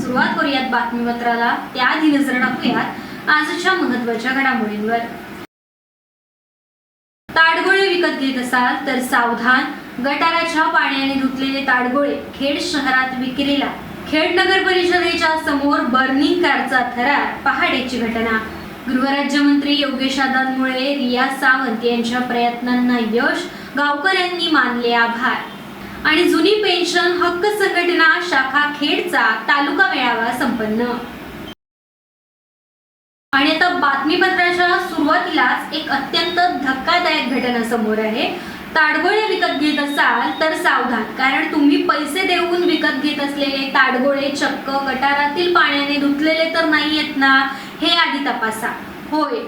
सुरुवात करूयात बातमीपत्राला. त्याआधी नजर टाकूयात आजच्या महत्त्वाच्या घडामोडींवर. ताडगोळे विकत घेत असाल तर सावधान. गटाराच्या पाण्याने धुतलेले ताडगोळे खेड शहरात विक्रीला. खेड नगर परिषदेच्या समोर बर्निंग कारचा थरार पहाडेची घटना. गृहराज्यमंत्री योगेश आदांमुळे रिया सावंत यांच्या प्रयत्नांना यश. गावकऱ्यांनी मानले आभार. आणि जुनी पेन्शन हक्क संघटना शाखा खेडचा तालुका मेळावा संपन्न. आणि आता बातमीपत्राच्या सुरुवातीलाच एक अत्यंत धक्कादायक घटना समोर आहे. ताडगोळे विकत घेत असाल तर सावधान कारण तुम्ही पैसे देऊन विकत घेत असलेले ताडगोळे चक्क गटारातील पाण्याने धुतलेले तर नाही येत ना हे आधी तपासा. होय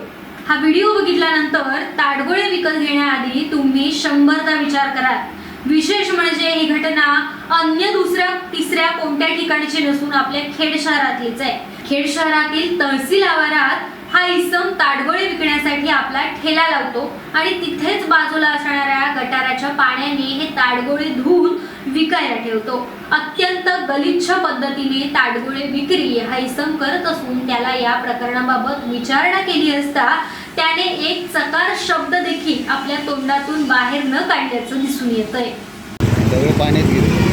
हा व्हिडिओ बघितल्यानंतर ताडगोळे विकत घेण्याआधी तुम्ही शंभरदा विचार कराल. विशेष म्हणजे ही घटना अन्य दुसऱ्या तिसऱ्या कोणत्या ठिकाणची नसून आपल्या खेड शहरातलीच आहे. खेड शहरातील तहसील आवारात हा इसम ताडगोळे विकण्यासाठी आपला ठेला लावतो आणि तिथेच बाजूला असणाऱ्या गटाराच्या पाण्याने हे ताडगोळे धुवून विकायला ठेवतो. अत्यंत गलिच्छ पद्धतीने ताडगोळे विक्री हा इसम करत असून त्याला या प्रकरणाबाबत विचारणा केली असता त्याने एक चकार शब्द देखील आपल्या तोंडातून बाहेर न काढल्याचं दिसून येत आहे सगळे पाण्यात गेले.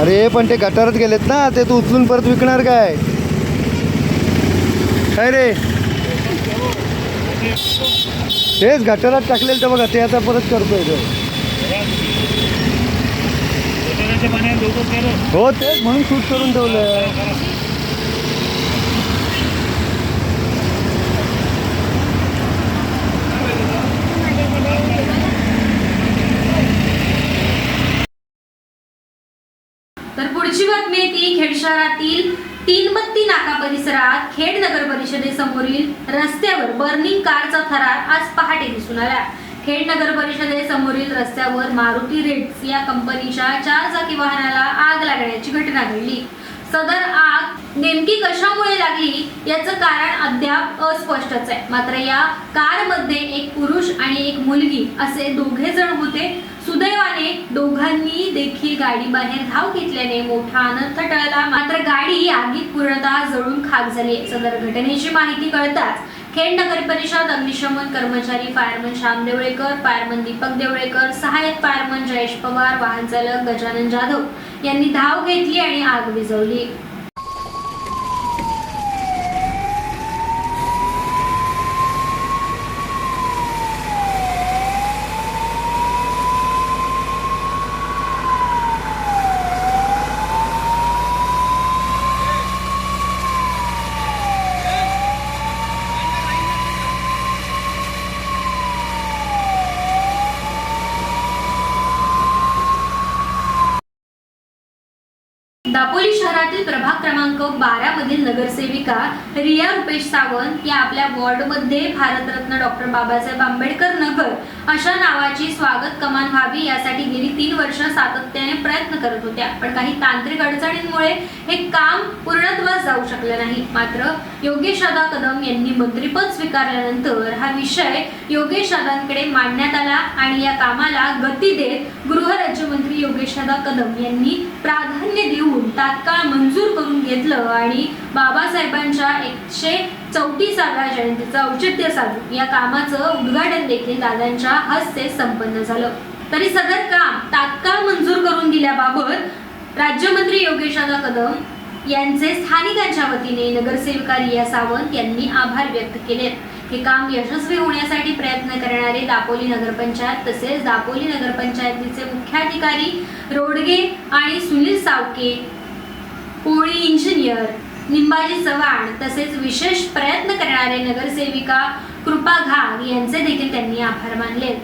अरे पण ते गटारात गेलेत ना ते तू उचलून परत विकणार काय? काय रे? तेच गटारात टाकलेलं तर बघा ते आता परत करतोय तो. हो तेच म्हणून शूट करून ठेवलं तर पुढची बातमी ती खेड शहरातील तीनबत्ती नाका परिसरात खेड नगर परिषदेसमोरील रस्त्यावर बर्निंग कारचा थरार आज पहाटे दिसून आला. खेड नगर परिषदेसमोरील रस्त्यावर मारुती रेड्स या कंपनीच्या चार चाकी वाहनाला आग लागण्याची घटना घडली. सदर आग नेमकी कशामुळे लागली याचं कारण अद्याप अस्पष्टच आहे. मात्र या कारमध्ये एक पुरुष आणि एक मुलगी असे दोघे जण होते. सुदैवाने दोघांनी देखील गाडी बाहेर धाव घेतल्याने मोठा अनर्थ टळला. मात्र गाडी आगीत पूर्णतः जळून खाक झाली. सदर घटनेची माहिती कळताच खेड नगर परिषद अग्निशमन कर्मचारी फायरमन श्याम देवळेकर फायरमन दीपक देवळेकर सहाय्यक फायरमन जयेश पवार वाहन चालक गजानन जाधव यांनी धाव घेतली आणि आग विझवली. दापोली शहरातील प्रभाग क्रमांक बारा मधील नगरसेविका रिया रुपेश सावंत या आपल्या वॉर्डमध्ये भारतरत्न डॉक्टर बाबासाहेब आंबेडकर नगर अशा नावाची स्वागत कमान व्हावी यासाठी गेली तीन वर्ष सातत्याने प्रयत्न करत होत्या. पण काही तांत्रिक अडचणींमुळे हे काम पूर्णत्वास जाऊ शकले नाही. मात्र योगेश दादा कदम यांनी मंत्रीपद स्वीकारल्यानंतर हा विषय योगेश दादांकडे मांडण्यात आला आणि या कामाला गती देत गृहराज्यमंत्री राज्यमंत्री दादा कदम यांनी प्राधान्य देऊन तात्काळ मंजूर करून घेतलं आणि बाबासाहेबांच्या एकशे चौतीसाव्या जयंतीचं औचित्य साधून या कामाचं उद्घाटन देखील दादांच्या हस्ते संपन्न झालं. तरी सदर काम तात्काळ मंजूर करून दिल्याबाबत राज्यमंत्री योगेशदादा कदम यांचे स्थानिकांच्या वतीने नगरसेविका रिया सावंत यांनी आभार व्यक्त केले. हे काम यशस्वी होण्यासाठी प्रयत्न करणारे दापोली नगरपंचायत तसेच दापोली नगरपंचायतीचे मुख्याधिकारी रोडगे आणि सुनील सावके पोळी इंजिनियर निंबाजी चव्हाण तसेच विशेष प्रयत्न करणारे नगरसेविका कृपा घाग यांचे देखील त्यांनी आभार मानले.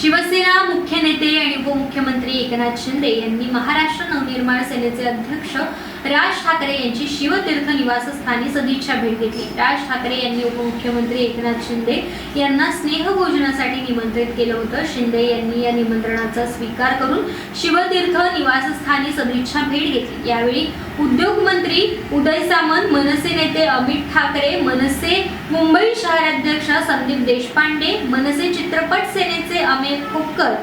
शिवसेना मुख्य नेते आणि उपमुख्यमंत्री एकनाथ शिंदे यांनी महाराष्ट्र नवनिर्माण सेनेचे अध्यक्ष राज ठाकरे यांची शिवतीर्थ निवासस्थानी सदिच्छा भेट घेतली. राज ठाकरे यांनी उपमुख्यमंत्री एकनाथ शिंदे यांना स्नेहभोजनासाठी निमंत्रित केलं होतं. शिंदे यांनी या निमंत्रणाचा स्वीकार करून शिवतीर्थ निवासस्थानी सदिच्छा भेट घेतली. यावेळी उद्योग मंत्री उदय सामंत मनसे नेते अमित ठाकरे मनसे मुंबई शहराध्यक्ष संदीप देशपांडे मनसे चित्रपट सेनेचे अमित खोपकर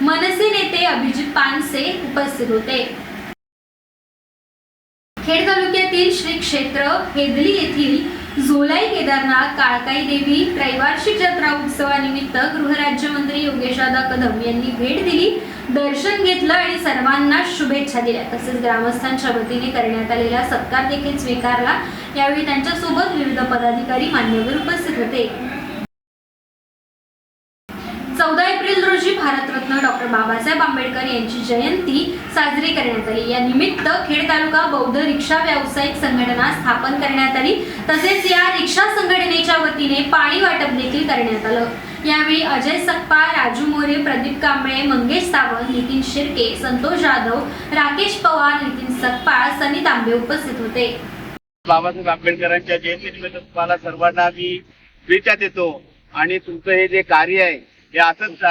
मनसे नेते अभिजित पानसे उपस्थित होते. खेड तालुक्यातील श्री क्षेत्र हेदली येथील झोलाई केदारनाथ काळकाई देवी त्रैवार्षिक जत्रा उत्सवानिमित्त गृहराज्यमंत्री योगेशदादा कदम यांनी भेट दिली दर्शन घेतलं आणि सर्वांना शुभेच्छा दिल्या. तसेच ग्रामस्थांच्या वतीने करण्यात आलेला सत्कार देखील स्वीकारला. यावेळी त्यांच्यासोबत विविध पदाधिकारी मान्यवर उपस्थित होते. भारतरत्न डॉक्टर बाबासाहेब आंबेडकर यांची जयंती साजरी करण्यात आली. या निमित्त खेड तालुका बौद्ध रिक्षा व्यावसायिक संघटना स्थापन करण्यात आली. तसेच या रिक्षा संघटनेच्या वतीने पाणी वाटप देखील करण्यात आलं. यावेळी अजय सप्पा राजू मोरे प्रदीप कांबळे मंगेश सावंत नितीन शिर्के संतोष जाधव राकेश पवार नितीन सकपाळ सनी तांबे उपस्थित होते. बाबासाहेब आंबेडकरांच्या जयंतीनिमित्त तुम्हाला सर्वांना मी शुभेच्छा देतो. आणि तुमचं हे जे कार्य आहे हे असंच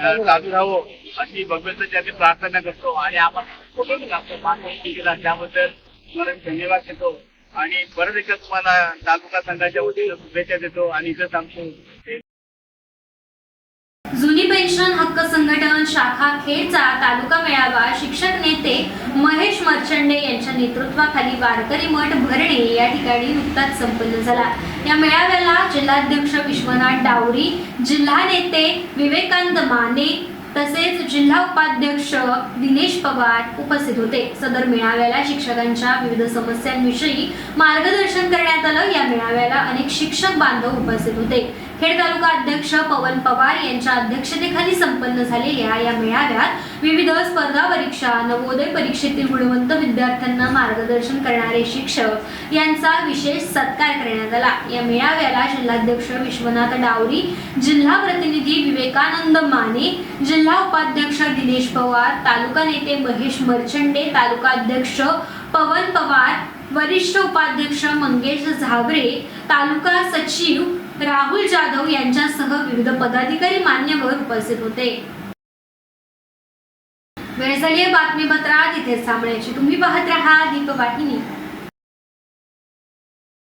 चालू राहावं अशी भगवंताची प्रार्थना करतो आणि आपण कुठून लागतो मार्गदर्शन केला त्याबद्दल परत धन्यवाद देतो. आणि परत एकदा तुम्हाला तालुका संघाच्या वतीनं शुभेच्छा देतो आणि इथं सांगतो जुनी पेन्शन हक्क संघटन शाखा खेडचा तालुका मेळावा शिक्षक नेते महेश मर्चंडे यांच्या नेतृत्वाखाली वारकरी मठ भरणे या ठिकाणी नुकताच संपन्न झाला. या मेळाव्याला जिल्हाध्यक्ष विश्वनाथ डावरी जिल्हा नेते विवेकानंद माने तसेच जिल्हा उपाध्यक्ष दिनेश पवार उपस्थित होते. सदर मेळाव्याला शिक्षकांच्या विविध समस्यांविषयी मार्गदर्शन करण्यात आलं. या मेळाव्याला अनेक शिक्षक बांधव उपस्थित होते. खेड तालुका अध्यक्ष पवन पवार यांच्या अध्यक्षतेखाली संपन्न झालेल्या या मेळाव्यात विविध स्पर्धा परीक्षा नवोदय परीक्षेतील गुणवंत विद्यार्थ्यांना मार्गदर्शन करणारे शिक्षक यांचा विशेष सत्कार करण्यात आला. या मेळाव्याला जिल्हाध्यक्ष विश्वनाथ डावरी जिल्हा प्रतिनिधी विवेकानंद माने जिल्हा उपाध्यक्ष दिनेश पवार तालुका नेते महेश मर्चंडे तालुका अध्यक्ष पवन पवार वरिष्ठ उपाध्यक्ष मंगेश झाबरे तालुका सचिव राहुल जाधव यांच्यासह विविध पदाधिकारी मान्यवर उपस्थित होते. वेळ झाली बातमीपत्रात. इथे थांबण्याची. तुम्ही पाहत राहा दीपवाहिनी.